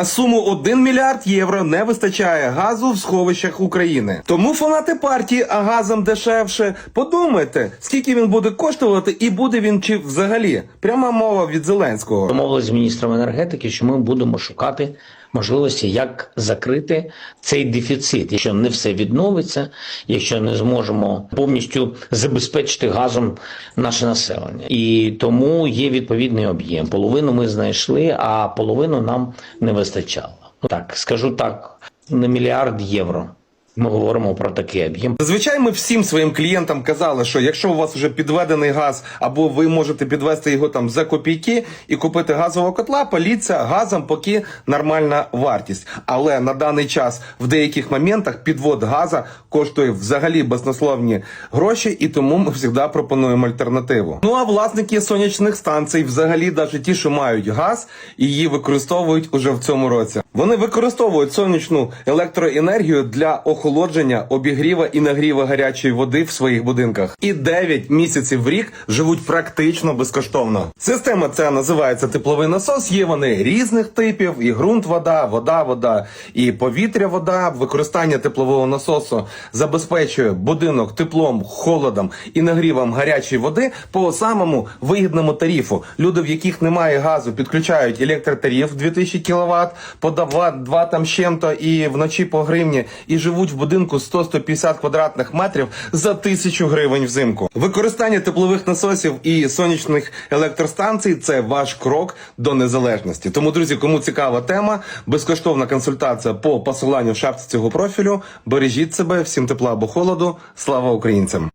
На суму 1 мільярд євро не вистачає газу в сховищах України. Тому фанати партії, а газом дешевше. Подумайте, скільки він буде коштувати, і буде він чи взагалі. Пряма мова від Зеленського. Домовилися з міністром енергетики, що ми будемо шукати можливості, як закрити цей дефіцит, якщо не все відновиться, якщо не зможемо повністю забезпечити газом наше населення. І тому є відповідний об'єм. Половину ми знайшли, а половину нам не вистачало. Так скажу так, на мільярд євро. Ми говоримо про такий об'єм. Зазвичай ми всім своїм клієнтам казали, що якщо у вас вже підведений газ, або ви можете підвести його там за копійки і купити газового котла, політься газом, поки нормальна вартість. Але на даний час в деяких моментах підвод газа коштує взагалі баснословні гроші, і тому ми завжди пропонуємо альтернативу. Ну а власники сонячних станцій, взагалі, навіть ті, що мають газ, її використовують уже в цьому році. Вони використовують сонячну електроенергію для охолодження, обігріва і нагріва гарячої води в своїх будинках. І 9 місяців в рік живуть практично безкоштовно. Система ця називається тепловий насос. Є вони різних типів: і ґрунт, вода, вода, вода, і повітря, вода. Використання теплового насосу забезпечує будинок теплом, холодом і нагрівом гарячої води по самому вигідному тарифу. Люди, в яких немає газу, підключають електротариф 2000 кВт, по 2, 2 там чим-то і вночі по гривні, і живуть в будинку 100-150 квадратних метрів за тисячу гривень взимку. Використання теплових насосів і сонячних електростанцій це ваш крок до незалежності. Тому, друзі, кому цікава тема, безкоштовна консультація по посиланню в шапці цього профілю. Бережіть себе, всім тепла або холоду. Слава українцям!